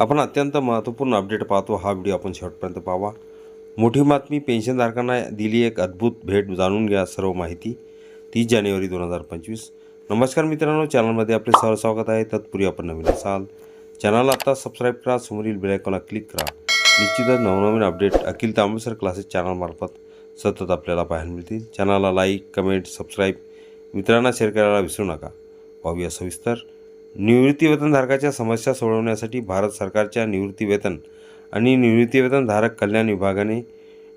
आपण अत्यंत महत्त्वपूर्ण अपडेट पाहतो. हा व्हिडिओ आपण शेवटपर्यंत पाहावा. मोठी बातमी पेन्शनधारकांना दिली एक अद्भुत भेट जाणून घ्या सर्व माहिती. तीस जानेवारी दोन हजार पंचवीस. नमस्कार मित्रांनो चॅनलमध्ये आपले सर्व स्वागत आहे. तत्पूर्वी आपण नवीन असाल चॅनलला आता सबस्क्राईब करा समोरील बेलायकॉनला क्लिक करा. निश्चितच नवनवीन अपडेट अखिल तांबेसर क्लासेस चॅनलमार्फत सतत आपल्याला पाहायला मिळतील. चॅनलला लाईक कमेंट सबस्क्राईब मित्रांना शेअर करायला विसरू नका. पाहूया सविस्तर. निवृत्तीवेतनधारकाच्या समस्या सोडवण्यासाठी भारत सरकारच्या निवृत्तीवेतन आणि निवृत्तीवेतनधारक कल्याण विभागाने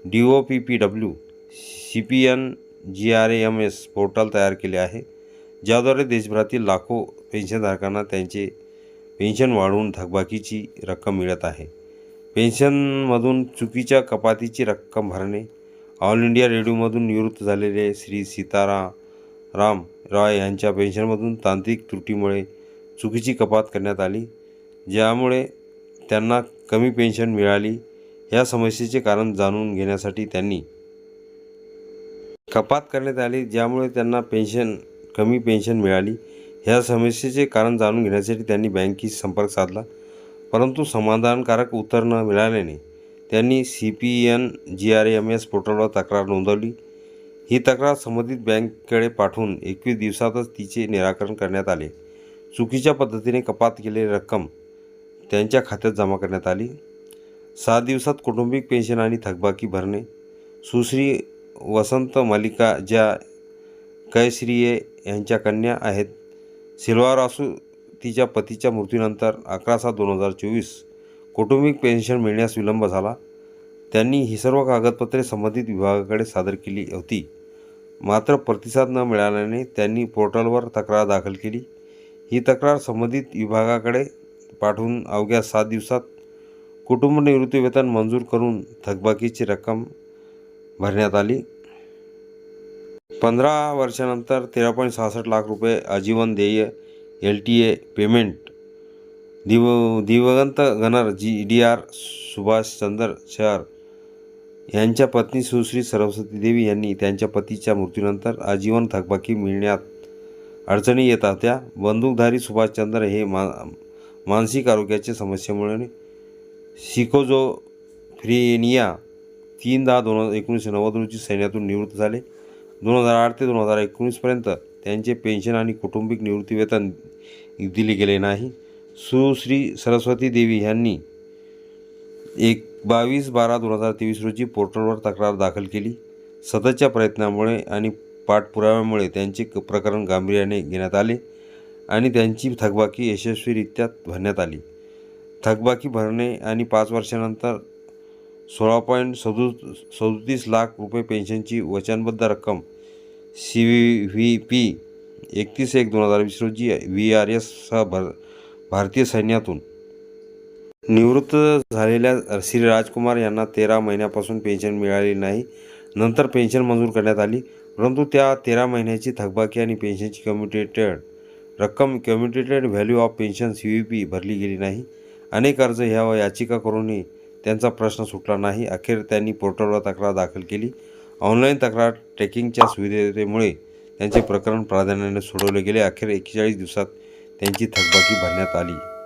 D O P P W C P N G R A M S portal तयार केले आहे ज्याद्वारे देशभरातील लाखो पेन्शनधारकांना त्यांचे पेन्शन वाढवून थकबाकीची रक्कम मिळत आहे. पेन्शनमधून चुकीच्या कपातीची रक्कम भरणे ऑल इंडिया रेडिओमधून निवृत्त झालेले श्री सीतारा राम रॉय यांच्या पेन्शनमधून तांत्रिक त्रुटीमुळे चुकीची कपात करण्यात आली ज्यामुळे त्यांना कमी पेन्शन मिळाली या समस्येचे कारण जाणून घेण्यासाठी त्यांनी कपात करण्यात आली ज्यामुळे त्यांना पेन्शन कमी पेन्शन मिळाली ह्या समस्येचे कारण जाणून घेण्यासाठी त्यांनी बँकेशी संपर्क साधला. परंतु समाधानकारक उत्तर न मिळाल्याने त्यांनी C P N G R M S पोर्टलवर तक्रार नोंदवली. ही तक्रार संबंधित बँककडे पाठवून एकवीस दिवसातच तिचे निराकरण करण्यात आले. चुकीच्या पद्धतीने कपात केलेली रक्कम त्यांच्या खात्यात जमा करण्यात आली. सहा दिवसात कौटुंबिक पेन्शन आणि थकबाकी भरणे. सुश्री वसंत मालिका ज्या कैश्रीये यांच्या कन्या आहेत सिल्वार असू तिच्या पतीच्या मृत्यूनंतर अकरा सात दोन हजार चोवीस कौटुंबिक पेन्शन मिळण्यास विलंब झाला. त्यांनी ही सर्व कागदपत्रे संबंधित विभागाकडे सादर केली होती. मात्र प्रतिसाद न मिळाल्याने त्यांनी पोर्टलवर तक्रार दाखल केली. ही तक्रार संबंधित विभागाकडे पाठवून अवघ्या सात दिवसात कुटुंब निवृत्ती वेतन मंजूर करून थकबाकीची रक्कम भरण्यात आली. पंधरा वर्षानंतर तेरा पॉईंट सहासष्ट लाख रुपये आजीवन देय एल टी ए पेमेंट. दिव दिवंगत gunner G D R Subhashchandra शहर यांच्या पत्नी सुश्री सरस्वती देवी यांनी त्यांच्या पतीच्या मृत्यूनंतर आजीवन थकबाकी मिळण्यात अडचणी येत होत्या बंदूकधारी सुभाषचंद्र हे मा मानसिक आरोग्याच्या समस्येमुळे सिकोझोफ्रेनिया तीन दहा दोन हजार एकोणीसशे नव्वद रोजी सैन्यातून निवृत्त झाले. दोन हजार आठ ते दोन हजार एकोणीसपर्यंत त्यांचे पेन्शन आणि कौटुंबिक निवृत्तीवेतन दिले गेले नाही. सुश्री सरस्वती देवी यांनी एक बावीस बारा दोन हजार तेवीस रोजी पोर्टलवर तक्रार दाखल केली. सततच्या प्रयत्नामुळे आणि पाठपुराव्यामुळे त्यांचे क- प्रकरण गांभीर्याने घेण्यात आले आणि त्यांची थकबाकी यशस्वीरित्या भरण्यात आली. थकबाकी भरणे आणि पाच वर्षानंतर सोळा पॉईंट सदु सदोतीस लाख रुपये पेन्शनची वचनबद्ध रक्कम सी व्ही पी एकतीस एक दोन हजार वीस रोजी व्ही आर एससह भर भारतीय सैन्यातून. निवृत्त झालेल्या श्री राजकुमार यांना तेरा महिन्यापासून पेन्शन मिळाली नाही. नंतर पेन्शन मंजूर करण्यात आली. परंतु त्या तेरा महिन्याची थकबाकी आणि पेन्शनची कम्युटेटेड रक्कम commuted value of pension C V P भरली गेली नाही. अनेक अर्ज ह्या व याचिका करूनही त्यांचा प्रश्न सुटला नाही. अखेर त्यांनी पोर्टलवर तक्रार दाखल केली. ऑनलाईन तक्रार ट्रेकिंगच्या सुविधेमुळे त्यांचे प्रकरण प्राधान्याने सोडवले गेले. अखेर एकेचाळीस दिवसात त्यांची थकबाकी भरण्यात आली.